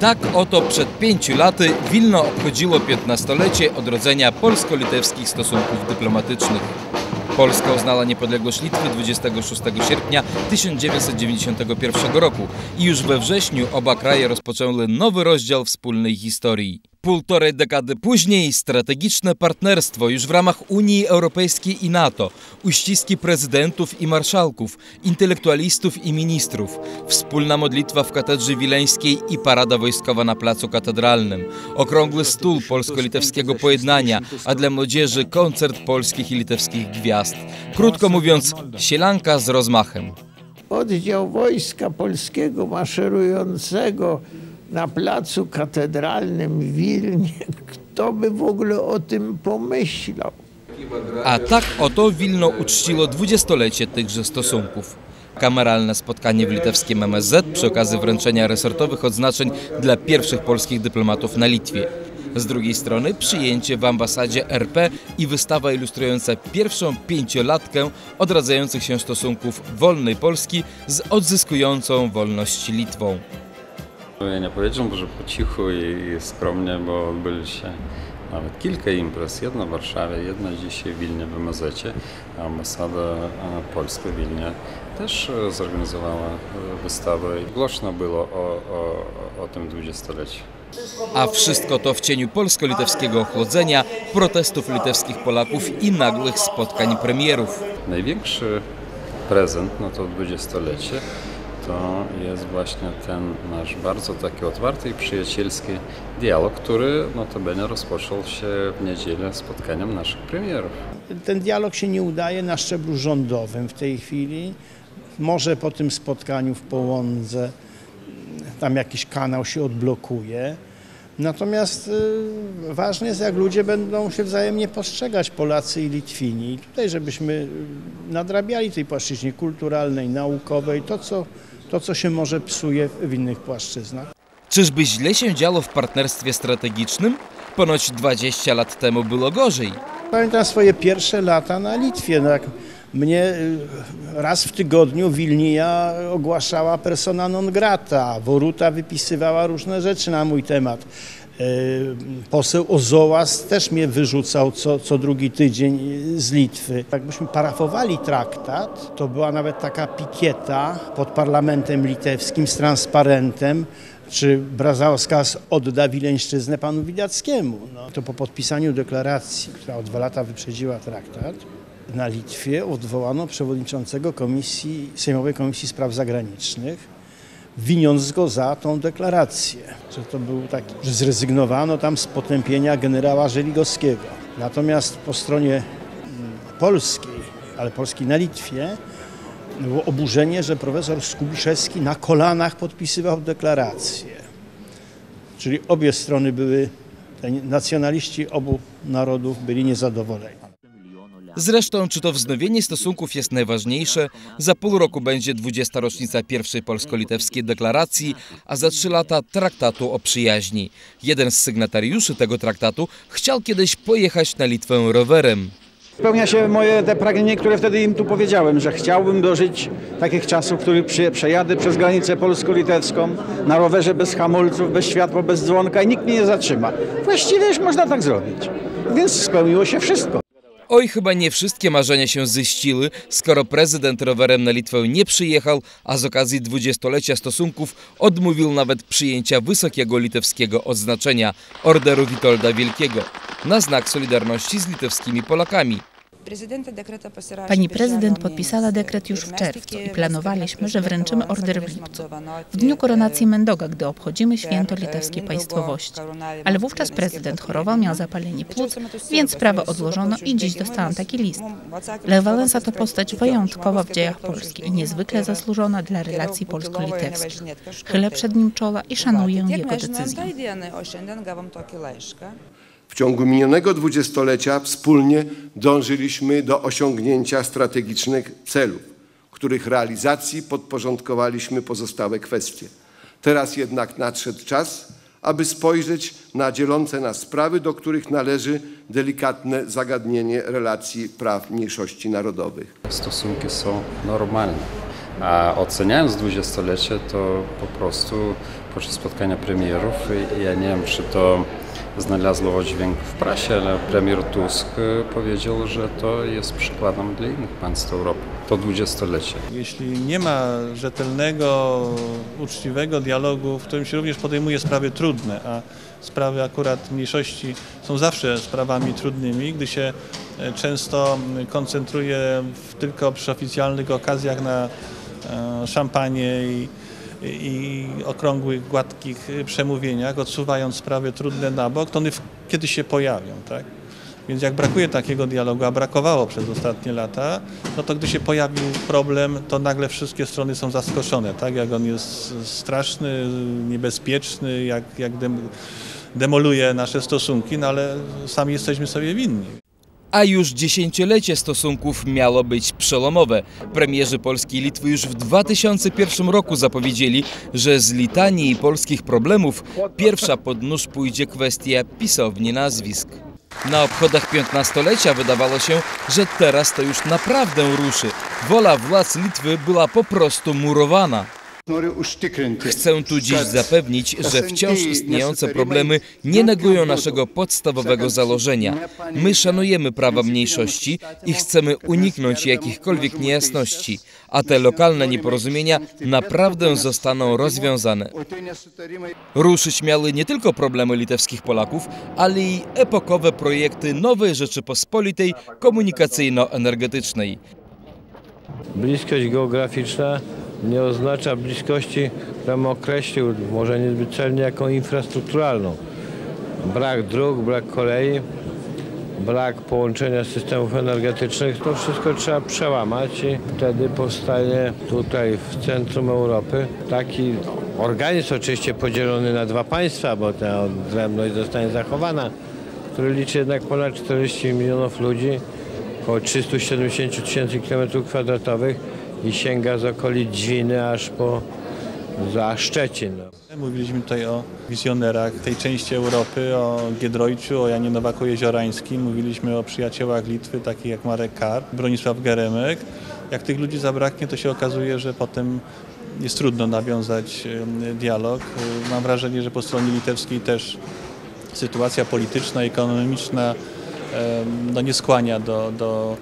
Tak oto przed pięciu laty Wilno obchodziło 15-lecie odrodzenia polsko-litewskich stosunków dyplomatycznych. Polska uznała niepodległość Litwy 26 sierpnia 1991 roku i już we wrześniu oba kraje rozpoczęły nowy rozdział wspólnej historii. Półtorej dekady później strategiczne partnerstwo już w ramach Unii Europejskiej i NATO, uściski prezydentów i marszałków, intelektualistów i ministrów, wspólna modlitwa w katedrze wileńskiej i parada wojskowa na placu katedralnym, okrągły stół polsko-litewskiego pojednania, a dla młodzieży koncert polskich i litewskich gwiazd. Krótko mówiąc, sielanka z rozmachem. Oddział Wojska Polskiego maszerującego na placu katedralnym w Wilnie. Kto by w ogóle o tym pomyślał? A tak oto Wilno uczciło dwudziestolecie tychże stosunków. Kameralne spotkanie w litewskim MSZ przy okazji wręczenia resortowych odznaczeń dla pierwszych polskich dyplomatów na Litwie. Z drugiej strony przyjęcie w ambasadzie RP i wystawa ilustrująca pierwszą pięciolatkę odradzających się stosunków wolnej Polski z odzyskującą wolność Litwą. Ja nie powiedziałbym, że po cichu i skromnie, bo odbyli się nawet kilka imprez. Jedna w Warszawie, jedna dzisiaj w Wilnie w MZ. Ambasada polska w Wilnie też zorganizowała wystawę. Głośno było o, o, o tym dwudziestoleciu. A wszystko to w cieniu polsko-litewskiego ochłodzenia, protestów litewskich Polaków i nagłych spotkań premierów. Największy prezent na to dwudziestolecie to jest właśnie ten nasz bardzo taki otwarty i przyjacielski dialog, który notabene rozpoczął się w niedzielę spotkaniem naszych premierów. Ten dialog się nie udaje na szczeblu rządowym w tej chwili. Może po tym spotkaniu w Połądze tam jakiś kanał się odblokuje. Natomiast y, ważne jest, jak ludzie będą się wzajemnie postrzegać, Polacy i Litwini. I tutaj, żebyśmy nadrabiali tej płaszczyźnie kulturalnej, naukowej, to co, to, co się może psuje w innych płaszczyznach. Czyżby źle się działo w partnerstwie strategicznym? Ponoć 20 lat temu było gorzej. Pamiętam swoje pierwsze lata na Litwie. Jak mnie y, raz w tygodniu Wilnija ogłaszała persona non grata. Woruta wypisywała różne rzeczy na mój temat. Y, Poseł Ozołas też mnie wyrzucał co, co drugi tydzień z Litwy. Jakbyśmy parafowali traktat, to była nawet taka pikieta pod parlamentem litewskim z transparentem, czy Brazauskas odda Wileńszczyznę panu Widackiemu. No, to po podpisaniu deklaracji, która o dwa lata wyprzedziła traktat, na Litwie odwołano przewodniczącego komisji, Sejmowej Komisji Spraw Zagranicznych, winiąc go za tą deklarację, że to był taki, że zrezygnowano tam z potępienia generała Żeligowskiego. Natomiast po stronie mm, polskiej, ale polskiej na Litwie, było oburzenie, że profesor Skubiszewski na kolanach podpisywał deklarację. Czyli obie strony były, nacjonaliści obu narodów byli niezadowoleni. Zresztą, czy to wznowienie stosunków jest najważniejsze? Za pół roku będzie 20. rocznica pierwszej polsko-litewskiej deklaracji, a za trzy lata traktatu o przyjaźni. Jeden z sygnatariuszy tego traktatu chciał kiedyś pojechać na Litwę rowerem. Spełnia się moje te pragnienie, które wtedy im tu powiedziałem, że chciałbym dożyć takich czasów, w których przejadę przez granicę polsko-litewską na rowerze bez hamulców, bez światła, bez dzwonka i nikt mnie nie zatrzyma. Właściwie już można tak zrobić. Więc spełniło się wszystko. Oj, chyba nie wszystkie marzenia się ziściły, skoro prezydent rowerem na Litwę nie przyjechał, a z okazji dwudziestolecia stosunków odmówił nawet przyjęcia wysokiego litewskiego odznaczenia Orderu Witolda Wielkiego na znak solidarności z litewskimi Polakami. Pani prezydent podpisała dekret już w czerwcu i planowaliśmy, że wręczymy order w lipcu, w dniu koronacji Mendoga, gdy obchodzimy święto litewskiej państwowości. Ale wówczas prezydent chorował, miał zapalenie płuc, więc sprawę odłożono i dziś dostałam taki list. Lech Wałęsa to postać wyjątkowa w dziejach Polski i niezwykle zasłużona dla relacji polsko-litewskich. Chylę przed nim czoła i szanuję jego decyzję. W ciągu minionego dwudziestolecia wspólnie dążyliśmy do osiągnięcia strategicznych celów, których realizacji podporządkowaliśmy pozostałe kwestie. Teraz jednak nadszedł czas, aby spojrzeć na dzielące nas sprawy, do których należy delikatne zagadnienie relacji praw mniejszości narodowych. Stosunki są normalne. A oceniając dwudziestolecie, to po prostu podczas spotkania premierów, ja nie wiem, czy to znalazło dźwięk w prasie, ale premier Tusk powiedział, że to jest przykładem dla innych państw Europy. To dwudziestolecie. Jeśli nie ma rzetelnego, uczciwego dialogu, w którym się również podejmuje sprawy trudne, a sprawy akurat mniejszości są zawsze sprawami trudnymi, gdy się często koncentruje w tylko przy oficjalnych okazjach na szampanie i, i okrągłych, gładkich przemówieniach, odsuwając sprawy trudne na bok, to one kiedyś się pojawią. Tak? Więc jak brakuje takiego dialogu, a brakowało przez ostatnie lata, no to gdy się pojawił problem, to nagle wszystkie strony są zaskoczone, tak? Jak on jest straszny, niebezpieczny, jak, jak dem, demoluje nasze stosunki, no ale sami jesteśmy sobie winni. A już dziesięciolecie stosunków miało być przełomowe. Premierzy Polski i Litwy już w 2001 roku zapowiedzieli, że z litanii polskich problemów pierwsza pod nóż pójdzie kwestia pisowni nazwisk. Na obchodach piętnastolecia wydawało się, że teraz to już naprawdę ruszy. Wola władz Litwy była po prostu murowana. Chcę tu dziś zapewnić, że wciąż istniejące problemy nie negują naszego podstawowego założenia. My szanujemy prawa mniejszości i chcemy uniknąć jakichkolwiek niejasności, a te lokalne nieporozumienia naprawdę zostaną rozwiązane. Ruszyć miały nie tylko problemy litewskich Polaków, ale i epokowe projekty nowej Rzeczypospolitej komunikacyjno-energetycznej. Bliskość geograficzna nie oznacza bliskości, którą określił, może niezbyt celnie, jako infrastrukturalną. Brak dróg, brak kolei, brak połączenia systemów energetycznych, to wszystko trzeba przełamać i wtedy powstanie tutaj w centrum Europy taki organizm oczywiście podzielony na dwa państwa, bo ta odrębność zostanie zachowana, który liczy jednak ponad 40 milionów ludzi, około 370 tysięcy kilometrów kwadratowych i sięga z okolic Dźwiny aż po za Szczecin. Mówiliśmy tutaj o wizjonerach tej części Europy, o Giedroyciu, o Janie Nowaku-Jeziorańskim. Mówiliśmy o przyjaciołach Litwy, takich jak Marek Kar, Bronisław Geremek. Jak tych ludzi zabraknie, to się okazuje, że potem jest trudno nawiązać dialog. Mam wrażenie, że po stronie litewskiej też sytuacja polityczna, ekonomiczna no, nie skłania do, do,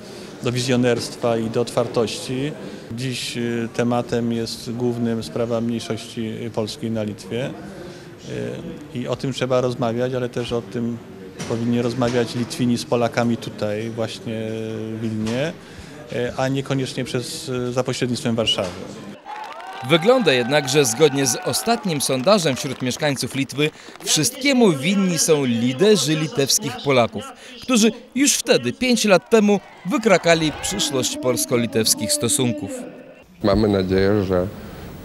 do wizjonerstwa i do otwartości. Dziś tematem jest głównym sprawa mniejszości polskiej na Litwie i o tym trzeba rozmawiać, ale też o tym powinni rozmawiać Litwini z Polakami tutaj właśnie w Wilnie, a niekoniecznie przez, za pośrednictwem Warszawy. Wygląda jednak, że zgodnie z ostatnim sondażem wśród mieszkańców Litwy wszystkiemu winni są liderzy litewskich Polaków, którzy już wtedy, pięć lat temu, wykrakali przyszłość polsko-litewskich stosunków. Mamy nadzieję, że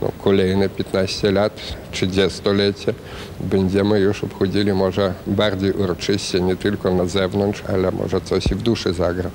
no, kolejne 15 lat, 30-lecie będziemy już obchodzili może bardziej uroczyście, nie tylko na zewnątrz, ale może coś i w duszy zagra.